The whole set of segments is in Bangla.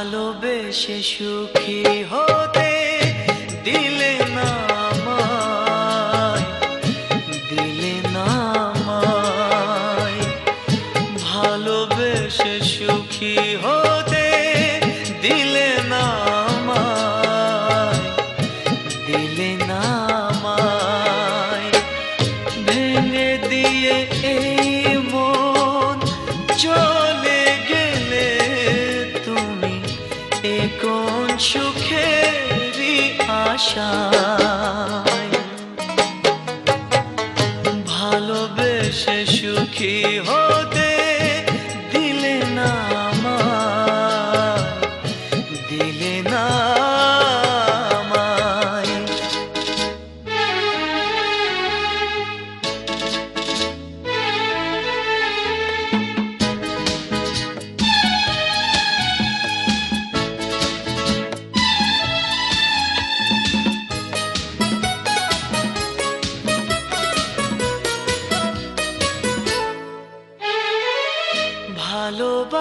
ভালোবেসে সুখী হতে দিলে না আমায়, দিলে না আমায়। ভালোবেসে সুখী হতে দিলে না আমায়, দিলে না। ভেঙে দিয়ে এই মন চলে সুখেরই আশা ভালোবেসে সুখী হতে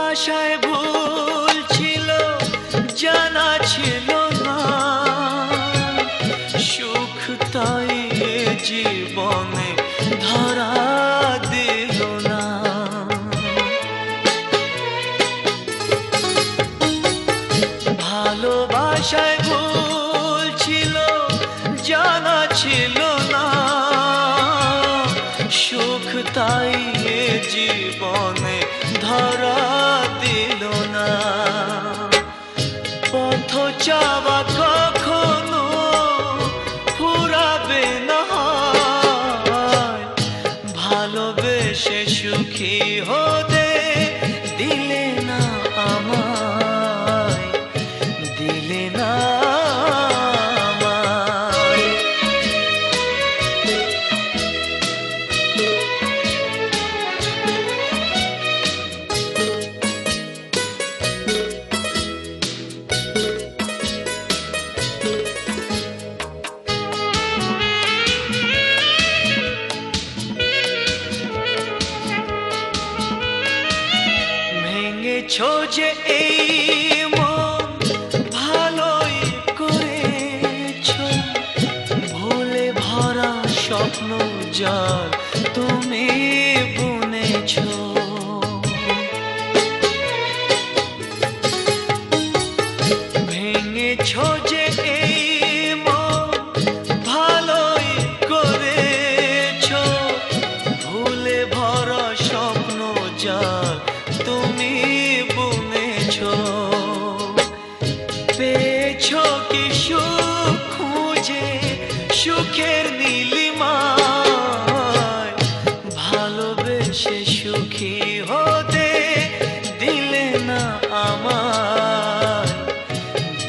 ভালোবাসায় ভুল ছিল, জানা ছিল সুখ তাই জীবনে ধরা দিল না। ভালোবাসায় ভুল ছিল, জানা ছিল সুখ তাই এ জীবনে ধরা দিল না। পথ চাওয়া কখনো ফুরাবে না। ভালোবেসে সুখী হতে ভেঙেছ যে এই মন ভালোই করেছ। ভুলে ভরা স্বপ্ন যার তুমি বুনেছ। ভেঙেছ পেয়েছ কি সুখ খুঁজে? সুখের নীলিমায় ভালোবেসে সুখী হতে দিলে না আমায়,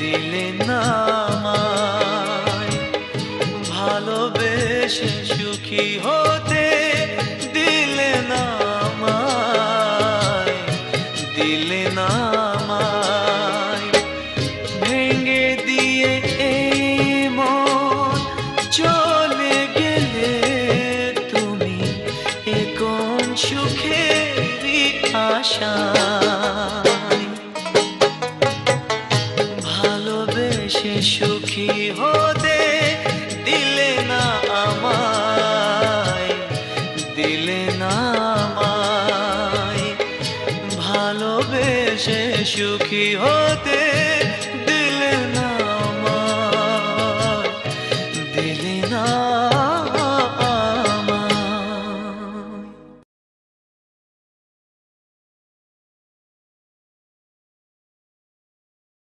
দিলে না আমায়। ভালোবেসে সুখী হতে দিলে না আমায়, দিলে না দিলে না ভালোবেসে সুখী হতে